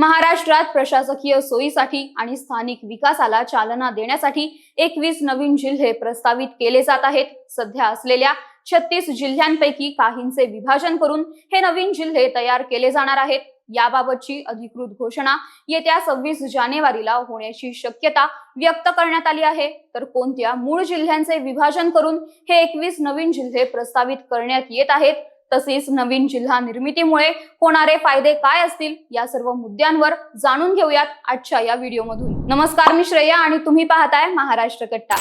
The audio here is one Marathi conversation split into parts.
महाराष्ट्रात प्रशासकीय सोयीसाठी आणि स्थानिक विकासाला चालना देण्यासाठी एकवीस नवीन जिल्हे प्रस्तावित केले जात आहेत. सध्या असलेल्या छत्तीस जिल्ह्यांपैकी काहींचे विभाजन करून हे नवीन जिल्हे तयार केले जाणार आहेत. याबाबतची अधिकृत घोषणा येत्या सव्वीस जानेवारीला होण्याची शक्यता व्यक्त करण्यात आली आहे. तर कोणत्या मूळ जिल्ह्यांचे विभाजन करून हे एकवीस नवीन जिल्हे प्रस्तावित करण्यात येत आहेत? तसेच नवीन जिल्हा निर्मितीमुळे होणारे फायदे काय असतील या सर्व मुद्द्यांवर जाणून घेऊयात आजच्या या व्हिडिओमधून. नमस्कार मी श्रेया आणि तुम्ही पाहताय महाराष्ट्र कट्टा.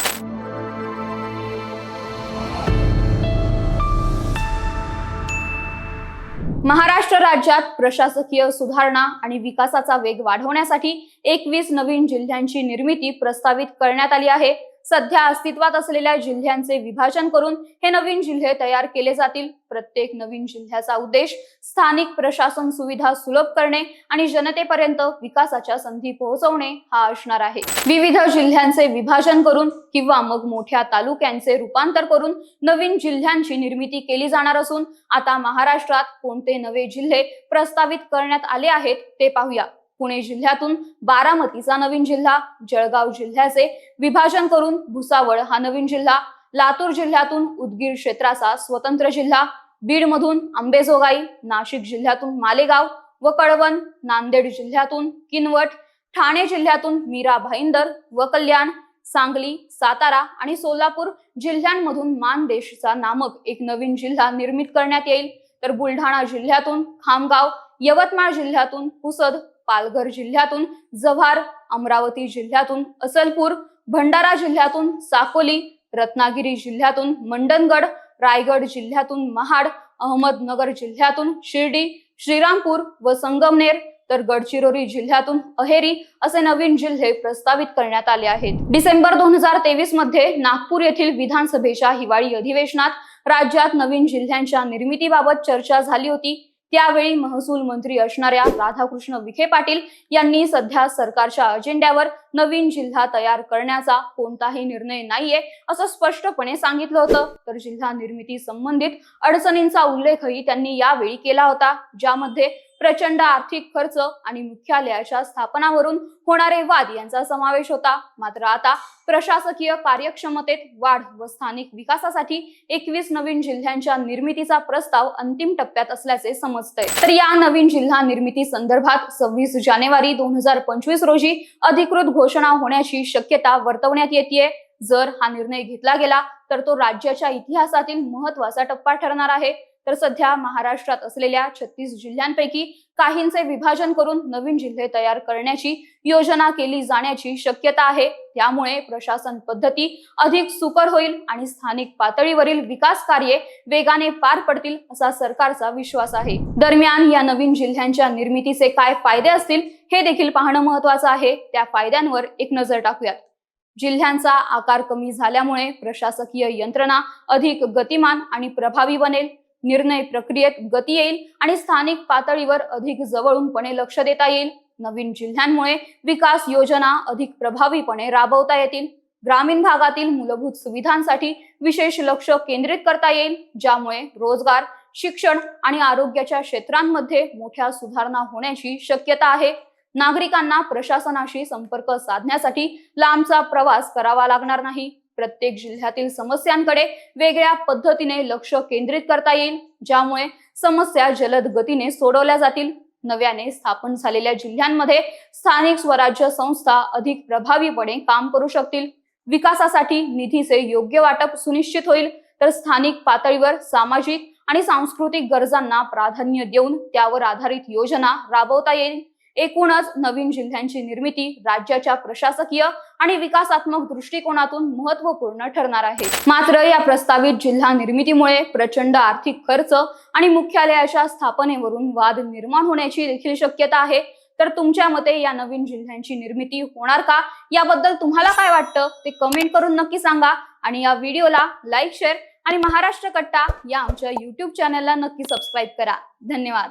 महाराष्ट्र राज्यात प्रशासकीय सुधारणा आणि विकासाचा वेग वाढवण्यासाठी एकवीस नवीन जिल्ह्यांची निर्मिती प्रस्तावित करण्यात आली आहे. सध्या अस्तित्वात असलेल्या जिल्ह्यांचे विभाजन करून हे नवीन जिल्हे तयार केले जातील. प्रत्येक नवीन जिल्ह्याचा उद्देश स्थानिक प्रशासन सुविधा सुलभ करणे आणि जनतेपर्यंत विकासाच्या संधी पोहोचवणे हा असणार आहे. विविध जिल्ह्यांचे विभाजन करून किंवा मग मोठ्या तालुक्यांचे रूपांतर करून नवीन जिल्ह्यांची निर्मिती केली जाणार असून आता महाराष्ट्रात कोणते नवे जिल्हे प्रस्तावित करण्यात आले आहेत ते पाहूया. पुणे जिल्ह्यातून बारामतीचा नवीन जिल्हा जळगाव जिल्ह्याचे विभाजन करून भुसावळ हा नवीन जिल्हा लातूर जिल्ह्यातून उदगीर क्षेत्राचा स्वतंत्र जिल्हा बीडमधून आंबेजोगाई नाशिक जिल्ह्यातून मालेगाव व कळवण नांदेड जिल्ह्यातून किनवट ठाणे जिल्ह्यातून मीरा भाईंदर व कल्याण सांगली सातारा आणि सोलापूर जिल्ह्यांमधून मानदेशचा नामक एक नवीन जिल्हा निर्मित करण्यात येईल. तर बुलढाणा जिल्ह्यातून खामगाव यवतमाळ जिल्ह्यातून पुसद पालघर जिल्ह्यातून जव्हार अमरावती जिल्ह्यातून असलपूर भंडारा जिल्ह्यातून साकोली रत्नागिरी जिल्ह्यातून मंडणगड रायगड जिल्ह्यातून महाड अहमदनगर जिल्ह्यातून शिर्डी श्रीरामपूर व संगमनेर तर गडचिरोली जिल्ह्यातून अहेरी असे नवीन जिल्हे प्रस्तावित करण्यात आले आहेत. डिसेंबर दोन हजार तेवीसमध्ये नागपूर येथील विधानसभेच्या हिवाळी अधिवेशनात राज्यात नवीन जिल्ह्यांच्या निर्मितीबाबत चर्चा झाली होती. त्यावेळी महसूल मंत्री असणाऱ्या राधाकृष्ण विखे पाटील यांनी सध्या सरकारच्या अजेंड्यावर नवीन जिल्हा तयार करण्याचा कोणताही निर्णय नाहीये असं स्पष्टपणे सांगितलं होतं. तर जिल्हा निर्मिती संबंधित अडचणींचा उल्लेखही त्यांनी यावेळी केला होता ज्यामध्ये प्रचंड आर्थिक खर्च आणि मुख्यालयाच्या स्थापनावरून होणारे वाद यांचा समावेश होता. मात्र आता प्रशासकीय कार्यक्षमतेत वाढ व स्थानिक विकासासाठी एकवीस नवीन जिल्ह्यांच्या निर्मितीचा प्रस्ताव अंतिम टप्प्यात असल्याचे समजतंय. तर या नवीन जिल्हा निर्मिती संदर्भात सव्वीस जानेवारी दोन हजार पंचवीस रोजी अधिकृत घोषणा होण्याची शक्यता वर्तवण्यात येते जर हा निर्णय घेतला गेला तर तो राज्याच्या इतिहासातील महत्त्वाचा टप्पा ठरणार आहे. तर सध्या महाराष्ट्रात असलेल्या छत्तीस जिल्ह्यांपैकी काहींचे विभाजन करून नवीन जिल्हे तयार करण्याची योजना केली जाण्याची शक्यता आहे. त्यामुळे प्रशासन पद्धती अधिक सुकर होईल आणि स्थानिक पातळीवरील विकास कार्ये वेगाने पार पडतील असा सरकारचा विश्वास आहे. दरम्यान या नवीन जिल्ह्यांच्या निर्मितीचे काय फायदे असतील हे देखील पाहणं महत्वाचं आहे. त्या फायद्यांवर एक नजर टाकूयात. जिल्ह्यांचा आकार कमी झाल्यामुळे प्रशासकीय यंत्रणा अधिक गतिमान आणि प्रभावी बनेल. निर्णय प्रक्रियेत गती येईल आणि स्थानिक पातळीवर अधिक जवळूनपणे लक्ष देता येईल. नवीन जिल्ह्यांमुळे विकास योजना अधिक प्रभावीपणे राबवता येतील. ग्रामीण भागातील मूलभूत सुविधांसाठी विशेष लक्ष केंद्रित करता येईल ज्यामुळे रोजगार शिक्षण आणि आरोग्याच्या क्षेत्रांमध्ये मोठ्या सुधारणा होण्याची शक्यता आहे. नागरिकांना प्रशासनाशी संपर्क साधण्यासाठी लांबचा प्रवास करावा लागणार नाही. प्रत्येक जिल्ह्यातील समस्यांकडे वेगळ्या पद्धतीने लक्ष केंद्रित करता येईल ज्यामुळे समस्या जलद गतीने सोडवल्या जातील. नव्याने स्थापन झालेल्या जिल्ह्यांमध्ये स्थानिक स्वराज्य संस्था अधिक प्रभावीपणे काम करू शकतील. विकासासाठी निधीचे योग्य वाटप सुनिश्चित होईल. तर स्थानिक पातळीवर सामाजिक आणि सांस्कृतिक गरजांना प्राधान्य देऊन त्यावर आधारित योजना राबवता येईल. एकूणच नवीन जिल्ह्यांची निर्मिती राज्याच्या प्रशासकीय आणि विकासात्मक दृष्टिकोनातून महत्त्वपूर्ण ठरणार आहे. मात्र या प्रस्तावित जिल्हा निर्मितीमुळे प्रचंड आर्थिक खर्च आणि मुख्यालयाच्या स्थापनेवरून वाद निर्माण होण्याची देखील शक्यता आहे. तर तुमच्या मते या नवीन जिल्ह्यांची निर्मिती होणार का? याबद्दल तुम्हाला काय वाटतं? ते कमेंट करून नक्की सांगा. आणि या व्हिडिओला लाईक शेअर आणि महाराष्ट्र कट्टा या आमच्या युट्यूब चॅनलला नक्की सबस्क्राईब करा. धन्यवाद.